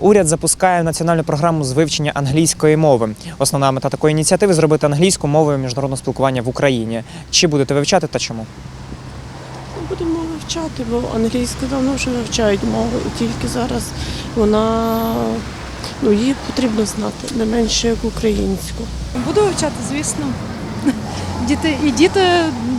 Уряд запускає національну програму з вивчення англійської мови. Основна мета такої ініціативи зробити англійську мовою міжнародного спілкування в Україні. Чи будете вивчати та чому? Будемо вивчати, бо англійську давно вже вивчають мову, і тільки зараз вона ну, її потрібно знати не менше як українську. Буду вивчати, звісно. Діти, і діти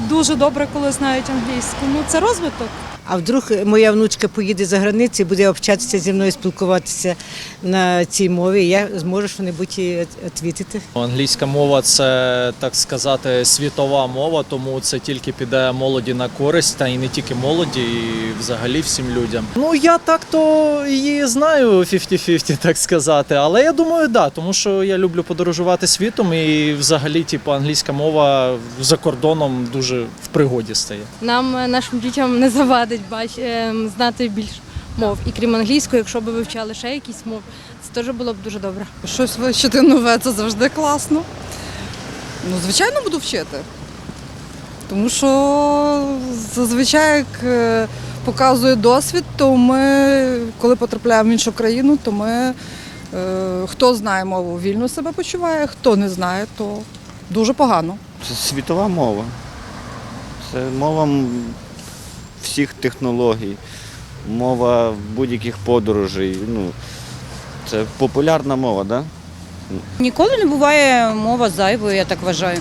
дуже добре, коли знають англійську. Ну, це розвиток. А вдруг моя внучка поїде за границю буде общатися зі мною, спілкуватися на цій мові, я зможу що-небудь їй відповідати. Англійська мова це так сказати світова мова, тому це тільки піде молоді на користь, та і не тільки молоді, і взагалі всім людям. Ну я так то її знаю 50-50, так сказати. Але я думаю, да, тому що я люблю подорожувати світом, і взагалі, типу, англійська мова за кордоном дуже в пригоді стає. Нам, е, нашим дітям, не завадить бач, е, знати більш мов. І крім англійської, якщо б ви ще якісь мов, це теж було б дуже добре. Щось вивчити нове це завжди класно. Ну, звичайно, буду вчити. Тому що зазвичай, як е, показує досвід, то ми, коли потрапляємо в іншу країну, то ми, хто знає мову, вільно себе почуває, хто не знає, то дуже погано. Це світова мова. Це мова всіх технологій, мова будь-яких подорожей. Ну, це популярна мова, так? Да? Ніколи не буває мова зайвою, я так вважаю.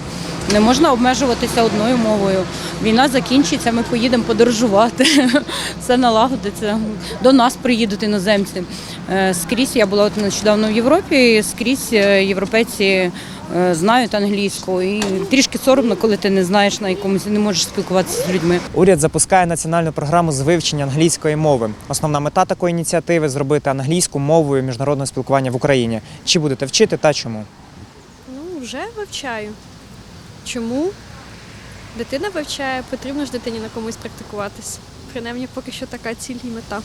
Не можна обмежуватися одною мовою. Війна закінчиться, ми поїдемо подорожувати, все налагодиться. До нас приїдуть іноземці. Е, Скрізь я була от нещодавно в Європі, і скрізь е, європейці е, знають англійську. І трішки соромно, коли ти не знаєш на якомусь, і не можеш спілкуватися з людьми. Уряд запускає національну програму з вивчення англійської мови. Основна мета такої ініціативи зробити англійську мовою міжнародного спілкування в Україні. Чи будете вчити та чому? Ну, вже вивчаю. Чому? Дитина вивчає, потрібно ж дитині на комусь практикуватись. Принаймні, поки що така ціль і мета.